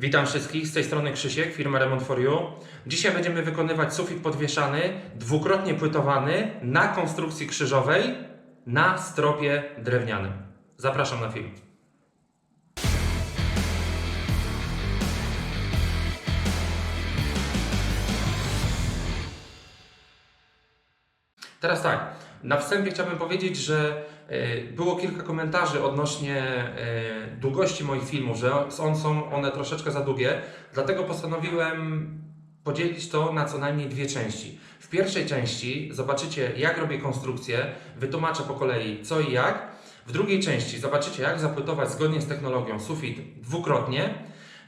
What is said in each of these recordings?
Witam wszystkich, z tej strony Krzysiek, firma Remont for You. Dzisiaj będziemy wykonywać sufit podwieszany, dwukrotnie płytowany na konstrukcji krzyżowej na stropie drewnianym. Zapraszam na film. Teraz tak, na wstępie chciałbym powiedzieć, że e, było kilka komentarzy odnośnie e, długości moich filmów, że są, one troszeczkę za długie, dlatego postanowiłem podzielić to na co najmniej dwie części. W pierwszej części zobaczycie, jak robię konstrukcję, wytłumaczę po kolei co i jak. W drugiej części zobaczycie, jak zapłytować zgodnie z technologią sufit dwukrotnie.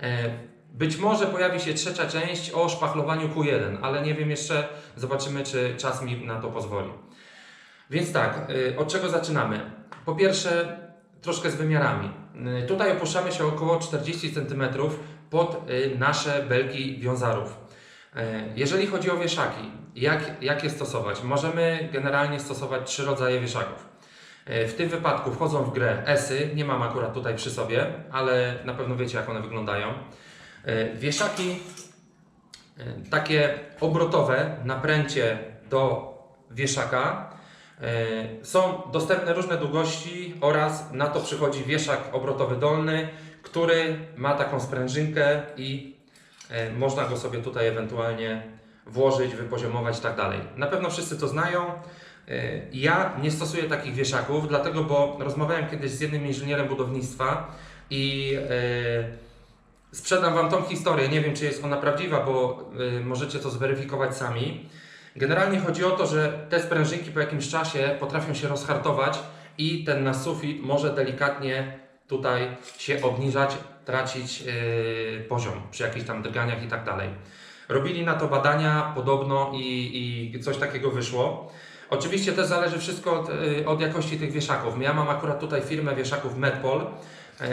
E, Być może pojawi się trzecia część o szpachlowaniu Q1, ale nie wiem jeszcze, zobaczymy, czy czas mi na to pozwoli. Więc tak, y, od czego zaczynamy? Po pierwsze, troszkę z wymiarami. Y, Tutaj opuszczamy się około 40 cm pod y, nasze belki wiązarów. Jeżeli chodzi o wieszaki, jak, jak je stosować? Możemy generalnie stosować trzy rodzaje wieszaków. W tym wypadku wchodzą w grę esy, nie mam akurat tutaj przy sobie, ale na pewno wiecie jak one wyglądają. Wieszaki takie obrotowe na pręcie do wieszaka są dostępne różne długości oraz na to przychodzi wieszak obrotowy dolny, który ma taką sprężynkę i y, można go sobie tutaj ewentualnie włożyć, wypoziomować i tak dalej. Na pewno wszyscy to znają. Y, Ja nie stosuję takich wieszaków, dlatego, bo rozmawiałem kiedyś z jednym inżynierem budownictwa i sprzedam Wam tą historię. Nie wiem, czy jest ona prawdziwa, bo możecie to zweryfikować sami. Generalnie chodzi o to, że te sprężynki po jakimś czasie potrafią się rozhartować i ten nasz sufit może delikatnie tutaj się obniżać, tracić yy, poziom przy jakichś tam drganiach i tak dalej. Robili na to badania podobno i, i coś takiego wyszło. Oczywiście też zależy wszystko od, yy, od jakości tych wieszaków. Ja mam akurat tutaj firmę wieszaków Medpol. Yy,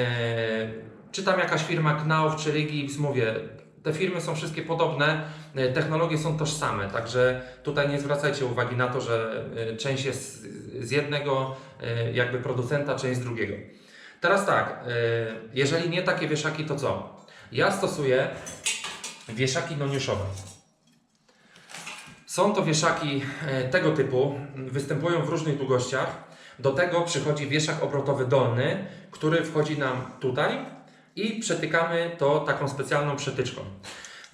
czy tam jakaś firma Knauf czy Rigix, mówię, te firmy są wszystkie podobne, e, technologie są tożsame, także tutaj nie zwracajcie uwagi na to, że e, część jest z jednego e, jakby producenta, część z drugiego. Teraz tak, jeżeli nie takie wieszaki, to co? Ja stosuję wieszaki noniuszowe. Są to wieszaki tego typu, występują w różnych długościach. Do tego przychodzi wieszak obrotowy dolny, który wchodzi nam tutaj i przetykamy to taką specjalną przetyczką.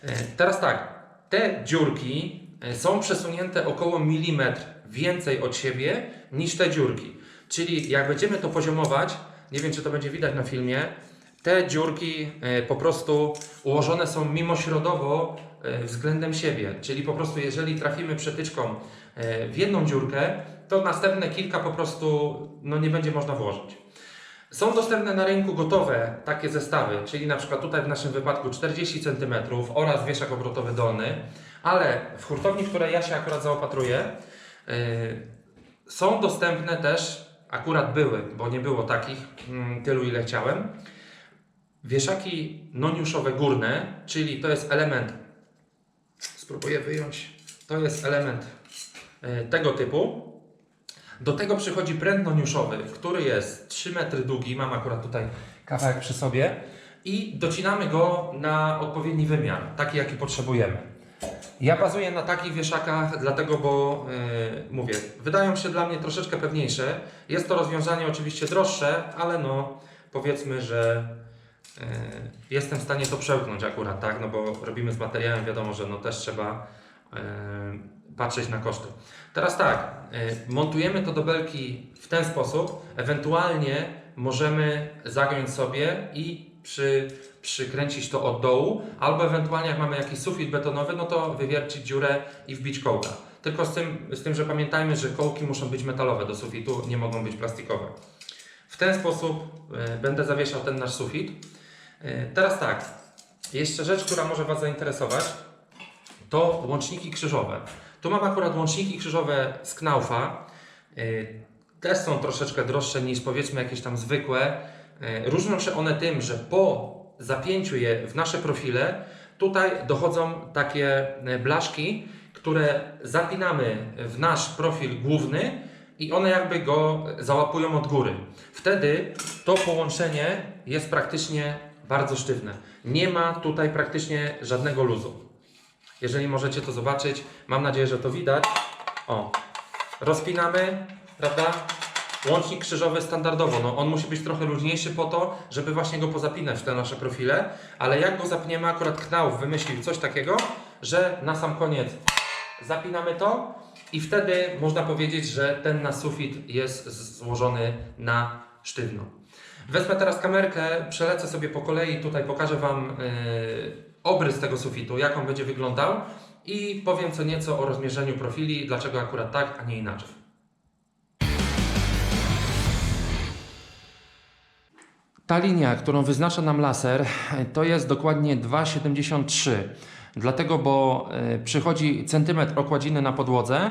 E, Teraz tak, te dziurki e, są przesunięte około milimetr więcej od siebie niż te dziurki. Czyli jak będziemy to poziomować, nie wiem czy to będzie widać na filmie, te dziurki e, po prostu ułożone są mimośrodowo względem siebie. Czyli po prostu jeżeli trafimy przetyczką w jedną dziurkę, to następne kilka po prostu no, nie będzie można włożyć. Są dostępne na rynku gotowe takie zestawy, czyli na przykład tutaj w naszym wypadku 40 cm oraz wieszak obrotowy dolny, ale w hurtowni, w której ja się akurat zaopatruję, yy, są dostępne też, akurat były, bo nie było takich mm, tylu ile chciałem, wieszaki noniuszowe górne, czyli to jest element, spróbuję wyjąć, to jest element yy, tego typu, do tego przychodzi pręt noniuszowy, który jest 3 metry długi, mam akurat tutaj kawałek przy sobie i docinamy go na odpowiedni wymiar, taki jaki potrzebujemy. Ja bazuję na takich wieszakach, dlatego, bo yy, mówię, wydają się dla mnie troszeczkę pewniejsze. Jest to rozwiązanie oczywiście droższe, ale no powiedzmy, że yy, jestem w stanie to przełknąć akurat, tak? No bo robimy z materiałem, wiadomo, że no też trzeba yy, patrzeć na koszty. Teraz tak, y, montujemy to do belki w ten sposób, ewentualnie możemy zagiąć sobie i przy, przykręcić to od dołu, albo ewentualnie jak mamy jakiś sufit betonowy, no to wywiercić dziurę i wbić kołka. Tylko z tym, z tym, że pamiętajmy, że kołki muszą być metalowe do sufitu, nie mogą być plastikowe. W ten sposób y, będę zawieszał ten nasz sufit. Y, teraz tak, jeszcze rzecz, która może Was zainteresować, to łączniki krzyżowe. Tu mam akurat łączniki krzyżowe z Knaufa. Yy, Też są troszeczkę droższe niż powiedzmy jakieś tam zwykłe. Yy, Różnią się one tym, że po zapięciu je w nasze profile, tutaj dochodzą takie yy, blaszki, które zapinamy w nasz profil główny i one jakby go załapują od góry. Wtedy to połączenie jest praktycznie bardzo sztywne. Nie ma tutaj praktycznie żadnego luzu. Jeżeli możecie to zobaczyć, mam nadzieję, że to widać. O, rozpinamy, prawda? Łącznik krzyżowy standardowo, no on musi być trochę luźniejszy po to, żeby właśnie go pozapinać w te nasze profile, ale jak go zapniemy, akurat Knauf wymyślił coś takiego, że na sam koniec zapinamy to i wtedy można powiedzieć, że ten nasz sufit jest złożony na sztywno. Wezmę teraz kamerkę, przelecę sobie po kolei, tutaj pokażę Wam yy, obrys tego sufitu, jak on będzie wyglądał i powiem co nieco o rozmierzeniu profili, dlaczego akurat tak, a nie inaczej. Ta linia, którą wyznacza nam laser, to jest dokładnie 2,73. Dlatego, bo e, przychodzi centymetr okładziny na podłodze,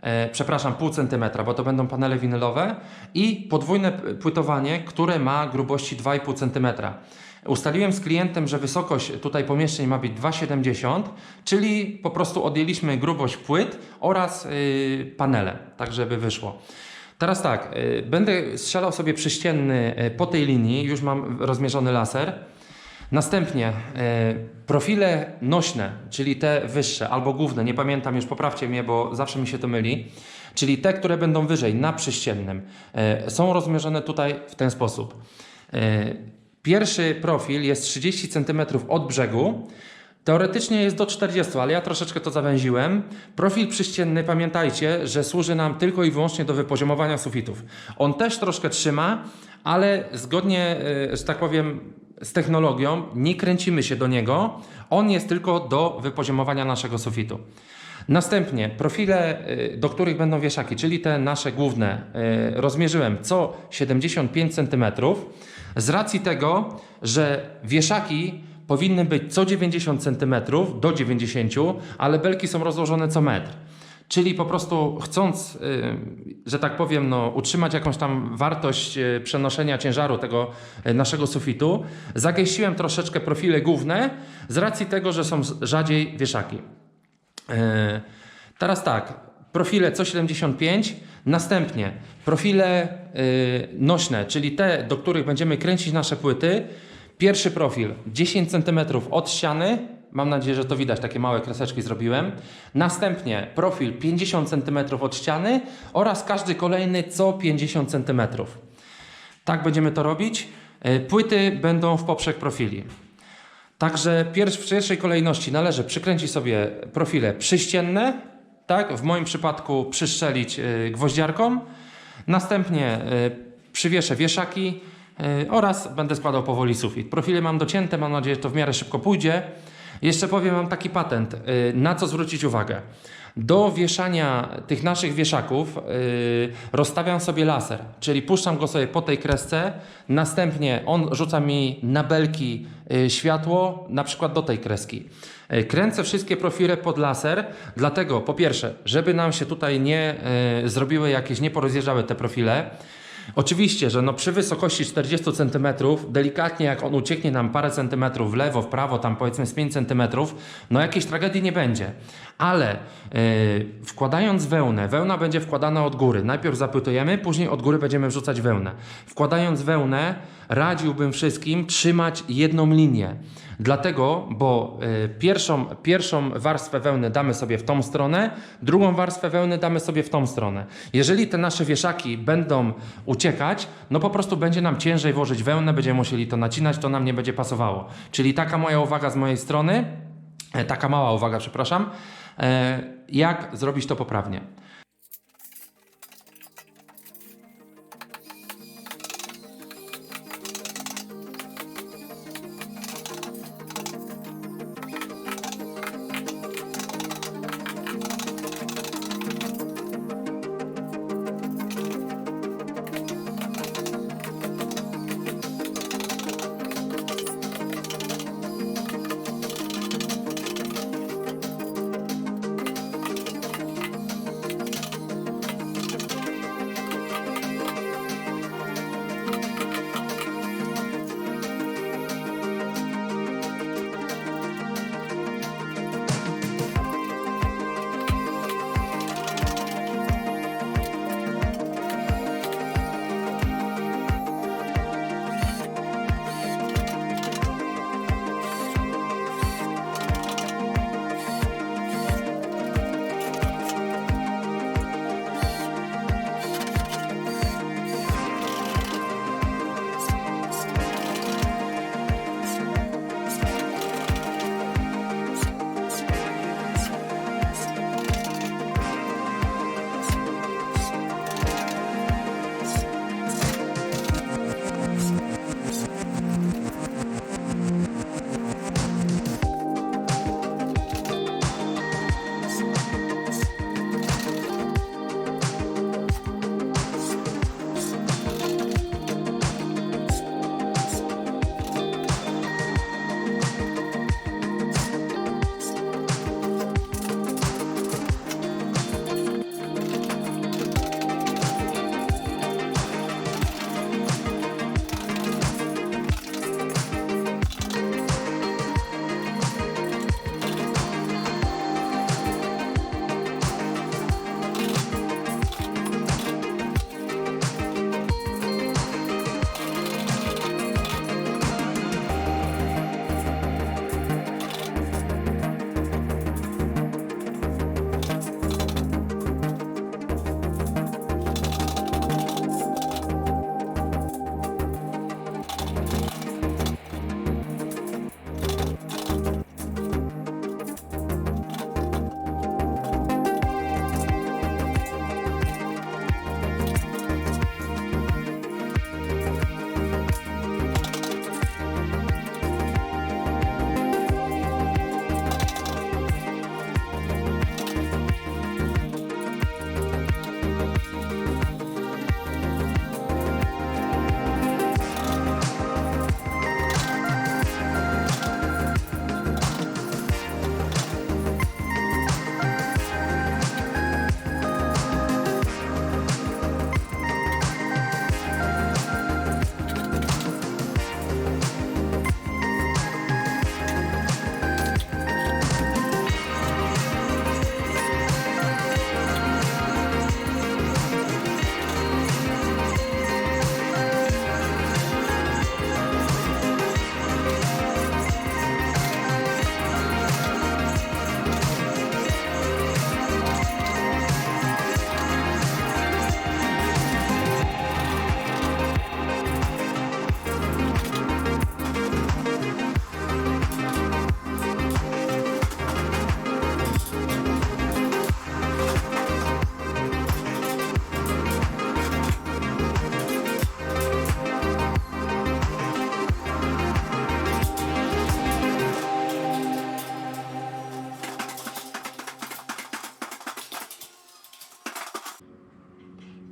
e, przepraszam, pół centymetra, bo to będą panele winylowe i podwójne płytowanie, które ma grubości 2,5 centymetra. Ustaliłem z klientem, że wysokość tutaj pomieszczeń ma być 2,70, czyli po prostu odjęliśmy grubość płyt oraz y, panele, tak żeby wyszło. Teraz tak, y, będę strzelał sobie przyścienny y, po tej linii, już mam rozmierzony laser. Następnie profile nośne, czyli te wyższe albo główne, nie pamiętam już, poprawcie mnie, bo zawsze mi się to myli, czyli te, które będą wyżej, na przyściennym, są rozmierzone tutaj w ten sposób. Pierwszy profil jest 30 cm od brzegu. Teoretycznie jest do 40, ale ja troszeczkę to zawęziłem. Profil przyścienny, pamiętajcie, że służy nam tylko i wyłącznie do wypoziomowania sufitów. On też troszkę trzyma, ale zgodnie, y, że tak powiem, z technologią nie kręcimy się do niego. On jest tylko do wypoziomowania naszego sufitu. Następnie profile, y, do których będą wieszaki, czyli te nasze główne, y, rozmierzyłem co 75 cm. Z racji tego, że wieszaki powinny być co 90 cm do 90, ale belki są rozłożone co metr. Czyli po prostu chcąc, y, że tak powiem, no, utrzymać jakąś tam wartość y, przenoszenia ciężaru tego y, naszego sufitu, zagęściłem troszeczkę profile główne z racji tego, że są rzadziej wieszaki. Teraz tak, profile co 75, następnie profile y, nośne, czyli te, do których będziemy kręcić nasze płyty. Pierwszy profil 10 cm od ściany, mam nadzieję, że to widać, takie małe kreseczki zrobiłem. Następnie profil 50 cm od ściany oraz każdy kolejny co 50 cm. Tak będziemy to robić. E, Płyty będą w poprzek profili. Także w pierwszej kolejności należy przykręcić sobie profile przyścienne, tak, w moim przypadku przyszczelić y, gwoździarką, następnie y, przywieszę wieszaki y, oraz będę składał powoli sufit. Profile mam docięte, mam nadzieję, że to w miarę szybko pójdzie. Jeszcze powiem Wam taki patent, y, na co zwrócić uwagę. Do wieszania tych naszych wieszaków yy, rozstawiam sobie laser, czyli puszczam go sobie po tej kresce, następnie on rzuca mi na belki yy, światło, na przykład do tej kreski. Kręcę wszystkie profile pod laser, dlatego po pierwsze, żeby nam się tutaj nie zrobiły jakieś, nie porozjeżdżały te profile, Oczywiście, że no przy wysokości 40 cm, delikatnie jak on ucieknie nam parę centymetrów w lewo, w prawo, tam powiedzmy z 5 cm, no jakiejś tragedii nie będzie. Ale yy, wkładając wełnę, wełna będzie wkładana od góry. Najpierw zapytujemy, później od góry będziemy wrzucać wełnę. Wkładając wełnę, radziłbym wszystkim trzymać jedną linię. Dlatego, bo y, pierwszą, pierwszą warstwę wełny damy sobie w tą stronę, drugą warstwę wełny damy sobie w tą stronę. Jeżeli te nasze wieszaki będą uciekać, no po prostu będzie nam ciężej włożyć wełnę, będziemy musieli to nacinać, to nam nie będzie pasowało. Czyli taka moja uwaga z mojej strony, e, taka mała uwaga, przepraszam, e, jak zrobić to poprawnie.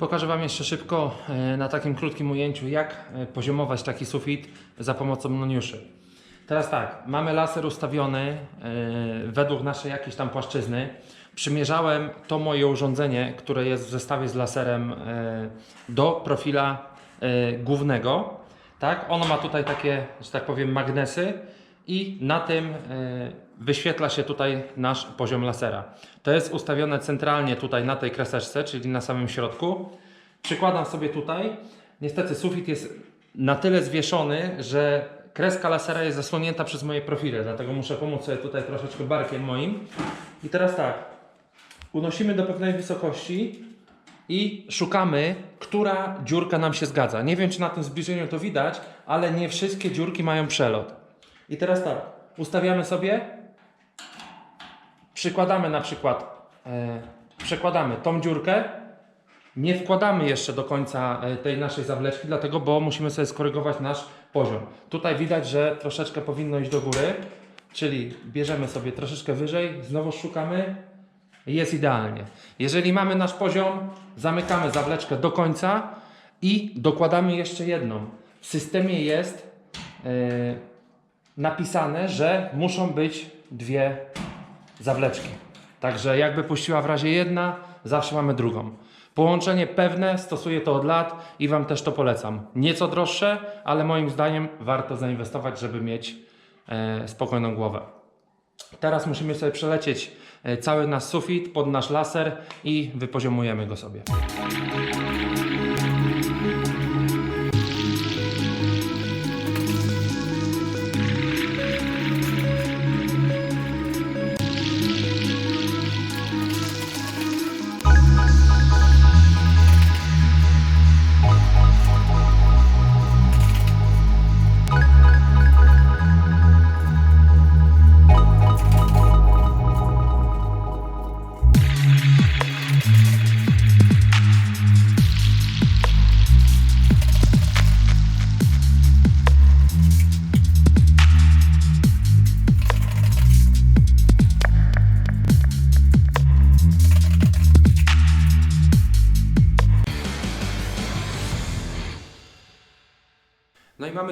Pokażę Wam jeszcze szybko e, na takim krótkim ujęciu, jak e, poziomować taki sufit za pomocą noniuszy. Teraz tak, mamy laser ustawiony e, według naszej jakiejś tam płaszczyzny. Przymierzałem to moje urządzenie, które jest w zestawie z laserem do profila głównego. Tak, ono ma tutaj takie, że tak powiem, magnesy i na tym wyświetla się tutaj nasz poziom lasera. To jest ustawione centralnie tutaj na tej kreseczce, czyli na samym środku. Przykładam sobie tutaj. Niestety sufit jest na tyle zwieszony, że kreska lasera jest zasłonięta przez moje profile, dlatego muszę pomóc sobie tutaj troszeczkę barkiem moim. I teraz tak, unosimy do pewnej wysokości i szukamy, która dziurka nam się zgadza. Nie wiem, czy na tym zbliżeniu to widać, ale nie wszystkie dziurki mają przelot. I teraz tak, ustawiamy sobie, przykładamy na przykład, e, przekładamy tą dziurkę, nie wkładamy jeszcze do końca e, tej naszej zawleczki, dlatego, bo musimy sobie skorygować nasz poziom. Tutaj widać, że troszeczkę powinno iść do góry, czyli bierzemy sobie troszeczkę wyżej, znowu szukamy, jest idealnie. Jeżeli mamy nasz poziom, zamykamy zawleczkę do końca i dokładamy jeszcze jedną. W systemie jest e, napisane, że muszą być dwie zawleczki. Także jakby puściła w razie jedna, zawsze mamy drugą. Połączenie pewne, stosuję to od lat i Wam też to polecam. Nieco droższe, ale moim zdaniem warto zainwestować, żeby mieć e, spokojną głowę. Teraz musimy sobie przelecieć e, cały nasz sufit pod nasz laser i wypoziomujemy go sobie.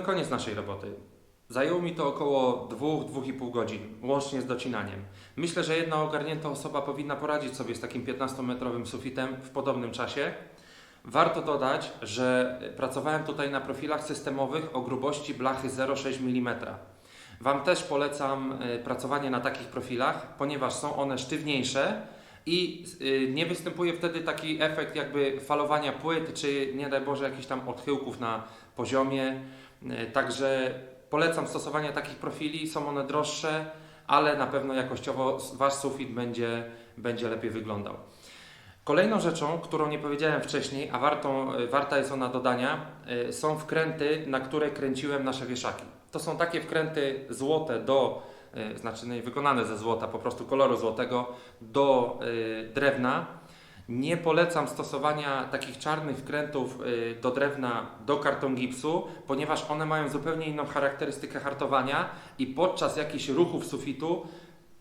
Mamy koniec naszej roboty. Zajęło mi to około 2-2,5 godzin, łącznie z docinaniem. Myślę, że jedna ogarnięta osoba powinna poradzić sobie z takim 15-metrowym sufitem w podobnym czasie. Warto dodać, że pracowałem tutaj na profilach systemowych o grubości blachy 0,6 mm. Wam też polecam e, pracowanie na takich profilach, ponieważ są one sztywniejsze i y, nie występuje wtedy taki efekt jakby falowania płyt, czy nie daj Boże jakichś tam odchyłków na poziomie. Y, Także polecam stosowanie takich profili, są one droższe, ale na pewno jakościowo Wasz sufit będzie, będzie lepiej wyglądał. Kolejną rzeczą, którą nie powiedziałem wcześniej, a wartą, y, warta jest ona dodania, y, są wkręty, na które kręciłem nasze wieszaki. To są takie wkręty złote do, znaczy no wykonane ze złota, po prostu koloru złotego, do drewna. Nie polecam stosowania takich czarnych wkrętów y, do drewna do karton gipsu, ponieważ one mają zupełnie inną charakterystykę hartowania i podczas jakichś ruchów sufitu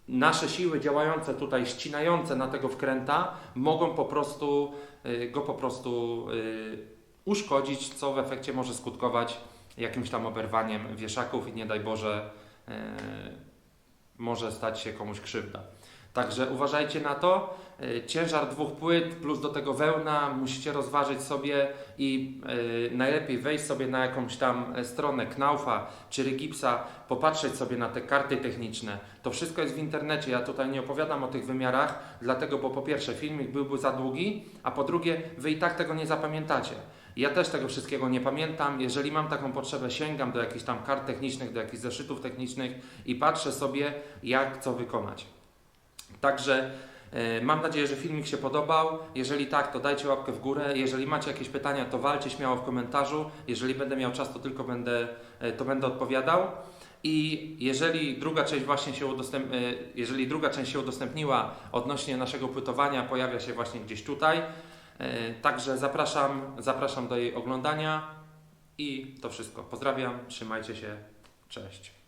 nasze siły działające tutaj, ścinające na tego wkręta, mogą po prostu y, go po prostu y, uszkodzić, co w efekcie może skutkować jakimś tam oberwaniem wieszaków i nie daj Boże może stać się komuś krzywda. Także uważajcie na to. Y, Ciężar dwóch płyt plus do tego wełna musicie rozważyć sobie i y, najlepiej wejść sobie na jakąś tam e, stronę Knaufa czy Rigipsa, popatrzeć sobie na te karty techniczne. To wszystko jest w internecie. Ja tutaj nie opowiadam o tych wymiarach, dlatego bo po pierwsze filmik byłby za długi, a po drugie wy i tak tego nie zapamiętacie. Ja też tego wszystkiego nie pamiętam. Jeżeli mam taką potrzebę, sięgam do jakichś tam kart technicznych, do jakichś zeszytów technicznych i patrzę sobie, jak co wykonać. Także e, mam nadzieję, że filmik się podobał. Jeżeli tak, to dajcie łapkę w górę. Jeżeli macie jakieś pytania, to walcie śmiało w komentarzu. Jeżeli będę miał czas, to tylko będę, e, to będę odpowiadał. I jeżeli druga część właśnie się udostęp... e, jeżeli druga część się udostępniła odnośnie naszego płytowania, pojawia się właśnie gdzieś tutaj. Także zapraszam, zapraszam do jej oglądania i to wszystko. Pozdrawiam, trzymajcie się, cześć.